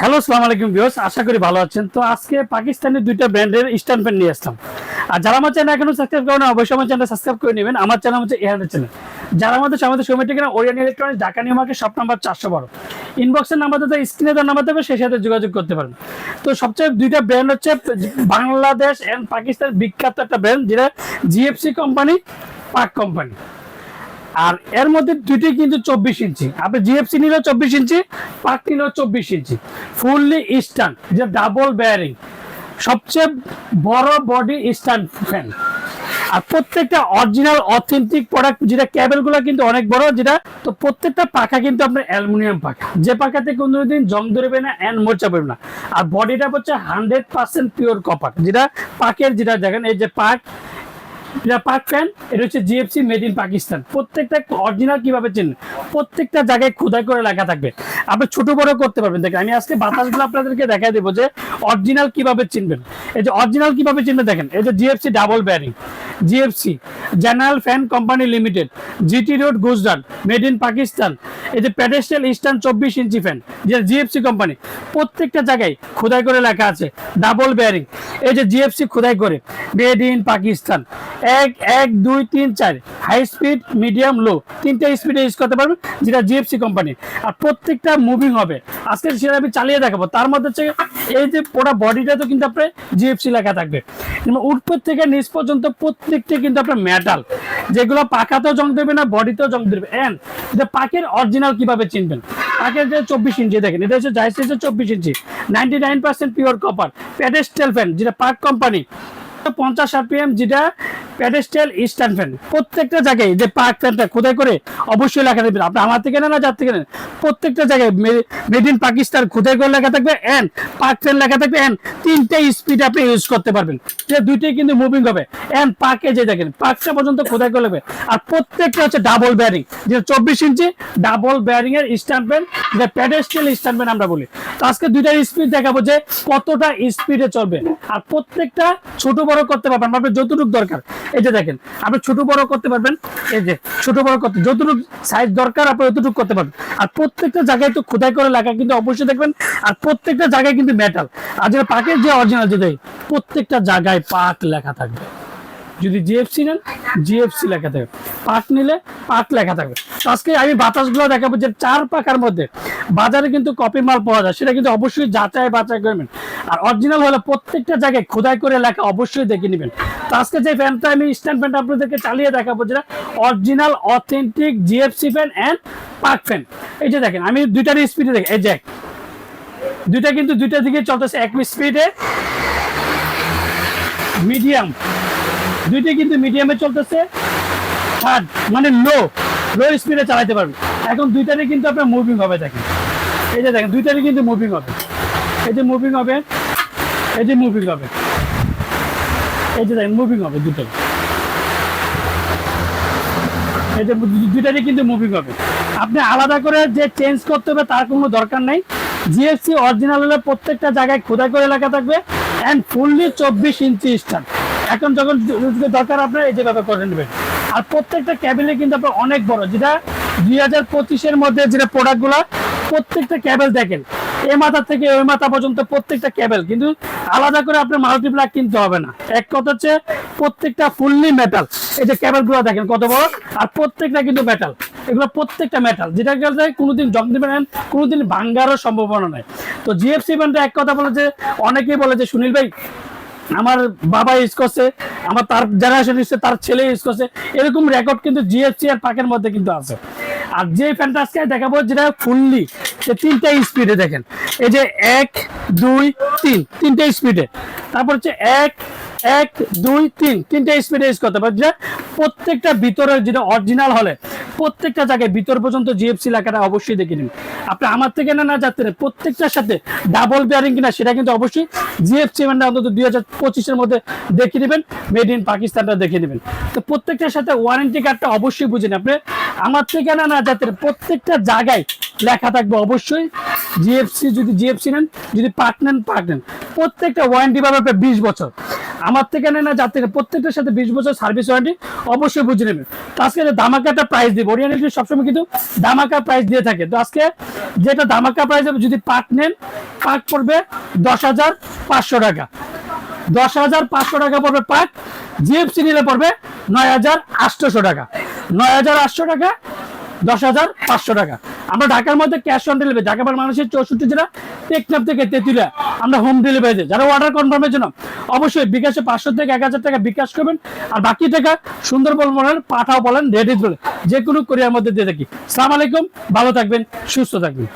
Hello, সালাম আলাইকুম বিয়স আশা করি ভালো আছেন। তো আজকে পাকিস্তানি দুইটা ব্র্যান্ডের স্ট্যান্ড ফ্যান নিয়ে আসলাম। আর যারা আমার চ্যানেল এখনও সাবস্ক্রাইব করেন অবশ্যই আমার চ্যানেল সাবস্ক্রাইব করে নেবেন। আমার চ্যানেল হচ্ছে এহানের চ্যানেল। যারা আমাদের আমাদের সময় ঠিকানা Orion electronics, Dhaka new market, shop number চারশো বারো। ইনবক্সের নাম্বার তো স্ক্রিনে দেওয়ার নাম্বার দেবে সেই সাথে যোগাযোগ করতে পারেন। তো সবচেয়ে দুইটা ব্র্যান্ড হচ্ছে বাংলাদেশ এন্ড পাকিস্তান বিখ্যাত একটা ব্র্যান্ড, যেটা জিএফসি কোম্পানি পাক কোম্পানি আর এর মধ্যে দুটি কিন্তু চব্বিশ ইঞ্চি। আপনি জিএফসি নিলেও চব্বিশ ইঞ্চি পাক নিলেও চব্বিশ ইঞ্চি। ফুললি ইস্টার্ন যে ডাবল বেয়ারিং সবচেয়ে বড় বডি ইস্টার্ন ফ্যান আর প্রত্যেকটা অরিজিনাল অথেন্টিক প্রোডাক্ট যেটা ক্যাবেলগুলো কিন্তু অনেক বড়, যেটা তো প্রত্যেকটা পাখা কিন্তু আপনার অ্যালুমিনিয়াম পাখা। যে পাখাতে কোনোদিন জং ধরবে না অ্যান্ড মোচা পড়বে না। আর বডিটা হচ্ছে হান্ড্রেড পার্সেন্ট পিওর কপার যেটা পাকের যেটা দেখেন, এই যে পাক এটা পাক ফ্যান এটা হচ্ছে জিএফসি মেড ইন পাকিস্তান। প্রত্যেকটা অরিজিনাল কীভাবে চেনেন প্রত্যেকটা জায়গায় খোদাই করে লেখা থাকবে। আপনি ছোট বড় করতে পারবেন। দেখেন, আমি আজকে বাতাসগুলো আপনাদেরকে দেখাই দেবো যে অরিজিনাল কীভাবে চিনবেন। এই যে অরিজিনাল কীভাবে চিনবেন দেখেন, এই যে GFC double bearing GFC general fan company limited GT road Gujrat made in Pakistan এই যে প্যাডেস্টাল ইস্টার্ন চব্বিশ ইঞ্চি ফ্যান যেটা জিএফসি কোম্পানি প্রত্যেকটা জায়গায় খোদাই করে লেখা আছে ডাবল বেয়ারিং এই যে জিএফসি খোদাই করে মেড ইন পাকিস্তান এক এক, দুই, তিন, চার। হাই স্পিড মিডিয়াম লো তিনটা স্পিডে ইউজ করতে পারবেন, যেটা জিএফসি কোম্পানি আর প্রত্যেকটা মুভিং হবে। আজকে সেটা আমি চালিয়ে দেখাবো, তার মধ্যে হচ্ছে এই যে পুরো বডিটা তো কিন্তু আপনার জিএফসি লেখা থাকবে। উপর থেকে নিচ পর্যন্ত প্রত্যেকটা কিন্তু আপনার মেটাল যেগুলো পাকাতেও জং দেবে না বডিতেও জং দেবে। এন্ড এটা পাকের অরিজিনাল কীভাবে চিনবেন? পাকের যে চব্বিশ ইঞ্চি, দেখেন, এটা হচ্ছে জাইস চব্বিশ inch. Ninety nine percent pure copper pedestal fan যেটা পাক কোম্পানি পঞ্চাশ আরপিএম যেটা প্যাডেস্টেল ইস্টার্ন ফ্যান। প্রত্যেকটা জায়গায় যে পাক ফ্যানটা খোদাই করে অবশ্যই লেখা দেবেন আপনি আমার থেকে না যার থেকে নেন। প্রত্যেকটা জায়গায় মেড ইন পাকিস্তান খোদাই করে লেখা থাকবে এন্ড পাক ফ্যান লেখা থাকবে এন্ড তিনটে স্পিড আপনি ইউজ করতে পারবেন। যে দুইটাই কিন্তু মুভিং হবে। এন্ড পাকে যে দেখেন পাকটা পর্যন্ত খোদাই করে নেবে আর প্রত্যেকটা হচ্ছে ডাবল ব্যারিং যেটা চব্বিশ ইঞ্চি ডাবল ব্যারিং এর স্ট্যান্ড ফ্যান যেটা প্যাডেস্টেল স্ট্যান্ড ফ্যান আমরা বলি। আজকে দুইটার স্পিড দেখাবো যে কতটা স্পিডে চলবে। আর প্রত্যেকটা ছোট বড় করতে পারবেন, আপনার যতটুকু দরকার। এই যে দেখেন, আপনি ছোট বড় করতে পারবেন, এই যে ছোট বড় করতে, যতটুকু সাইজ দরকার, আপনি যতটুকু করতে পারবেন। আর প্রত্যেকটা জায়গায় তো খোদাই করে লেখা কিন্তু অবশ্যই দেখবেন, আর প্রত্যেকটা জায়গায় কিন্তু মেটাল আর যেটা পাকের যে অরিজিনাল যে দেয় প্রত্যেকটা জায়গায় পাক লেখা থাকবে। যদি জিএফসি নেন জিএফসি লেখা থাকবে। পাক নিলে পাক লেখা থাকবে। আজকে আমি বাতাসগুলো দেখাবো যে চার পাকার মধ্যে বাজারে কিন্তু কপি মাল পাওয়া যায়, সেটা কিন্তু অবশ্যই যাচাই বাছাই করবেন আর অরিজিনাল হলে প্রত্যেকটা জায়গায় খোদাই করে লেখা অবশ্যই দেখে নেবেন। তো আজকে যে ফ্যানটা আমি স্ট্যান্ড ফ্যানটা আপনাদেরকে চালিয়ে দেখাবো যেটা, original authentic GFC fan and Pak fan এই যে দেখেন, আমি দুইটার স্পিডে দেখেন এই যে দুইটা কিন্তু দুইটা দিকে চলতেছে, এক স্পিডে মিডিয়াম দুইটা কিন্তু মিডিয়ামে চলতেছে। থার্ড মানে লো লো স্পিডে চালাতে পারবে। এখন দুইটারই কিন্তু আপনার মুভিং হবে, দেখেন। এই যে দেখেন, দুইটারই কিন্তু মুভিং হবে। এই যে মুভিং হবে, এই যে মুভিং হবে। এই যে দেখেন মুভিং হবে দুটাই এই যে দুইটারই কিন্তু মুভিং হবে। আপনি আলাদা করে যে চেঞ্জ করতে হবে, তার কোনো দরকার নেই। জিএফসি অরিজিনাল হলে প্রত্যেকটা জায়গায় খোদা করে লেখা থাকবে অ্যান্ড ফুললি চব্বিশ ইঞ্চি স্টার্ট এখন যখন দরকার আপনার এই যেভাবে করে নেবেন। আর প্রত্যেকটা ক্যাবেলে কিন্তু আপনার অনেক বড়। যেটা দুই হাজার পঁচিশের মধ্যে যেটা প্রোডাক্টগুলো প্রত্যেকটা ক্যাবেল দেখেন। এ মাথা থেকে ওই মাথা পর্যন্ত প্রত্যেকটা ক্যাবেল কিন্তু আলাদা করে আপনার মাল্টিপ্লাক কিনতে হবে না। এক কথা হচ্ছে প্রত্যেকটা ফুললি মেটাল এই যে ক্যাবেলগুলো দেখেন কত বড়? আর প্রত্যেকটা কিন্তু মেটাল এগুলো প্রত্যেকটা মেটাল যেটা গেলে কোনোদিন জং দিবেন না, কোনোদিন ভাঙ্গারও সম্ভাবনা নাই। তো জিএফসি ব্যান্ডে এক কথা বলে যে অনেকেই বলে যে সুনীল ভাই আমার বাবা ইউজ করছে, আমার তার জেনারেশন ইউজ তার ছেলে ইউজ করছে, এরকম রেকর্ড কিন্তু জিএফসি আর পাকের মধ্যে কিন্তু আছে। আর যে ফ্যানটা আজকে দেখাবো, যেটা ফুললি যে তিনটা স্পিডে দেখেন, এই যে এক, দুই, তিন, তিনটা স্পিডে তারপর হচ্ছে এক এক, দুই, তিন, তিনটা স্পিডে ইউজ করতে পারে যে প্রত্যেকটা ভিতরে যেটা অরিজিনাল হলে প্রত্যেকটা জায়গায় ভিতর পর্যন্ত জিএফসি লেখাটা অবশ্যই দেখে নিন। আপনি আমার থেকে না না যাতে প্রত্যেকটার সাথে ডাবল বেয়ারিং কিনা সেটা কিন্তু অবশ্যই জিএফসি মানে অন্তত দুই হাজার পঁচিশের মধ্যে দেখে নেবেন মেড ইন পাকিস্তানটা দেখে নেবেন। তো প্রত্যেকটার সাথে ওয়ারেন্টি কার্ডটা অবশ্যই বুঝেন আপনি আমার থেকে না না যাতে প্রত্যেকটা জায়গায় লেখা থাকবে অবশ্যই জিএফসি যদি জিএফসি নেন, যদি পার্ট নেন পার্ট নেন। প্রত্যেকটা ওয়ারেন্টি পাবে আপনার বিশ বছর। আমার থেকে নেয় না, যার থেকে প্রত্যেকটার সাথে বিশ বছর সার্ভিস ওয়ারেন্টি অবশ্যই বুঝে নেবেন তো আজকে যে ধামাকা একটা প্রাইস দিব ওরিয়ান এক্সপ্রেস সবসময় কিন্তু ধামাকা প্রাইস দিয়ে থাকে। তো আজকে যেটা ধামাকা প্রাইস হবে, যদি পাক নেন পাক পড়বে দশ হাজার পাঁচশো টাকা। দশ হাজার পাঁচশো টাকা পড়বে পাক জিএফসি নিলে পড়বে নয় হাজার আটশোশো টাকা। নয় হাজার আটশো টাকা, দশ হাজার পাঁচশো টাকা। আমরা ঢাকার মধ্যে ক্যাশ অন ডেলিভারি ঢাকা মানুষের চৌষট্টি জেলা, টেকনাফ থেকে তেতুলিয়া আমরা হোম ডেলিভারি দিই। যারা অর্ডার কনফার্মের জন্য, অবশ্যই বিকাশে পাঁচশো থেকে এক হাজার টাকা বিকাশ করবেন। আর বাকি টাকা সুন্দরবন বলেন পাঠাও বলেন, রেডি বলেন যে কোনো কোরিয়ার মধ্যে দিয়ে থাকি। সালাম আলাইকুম, ভালো থাকবেন, সুস্থ থাকবেন।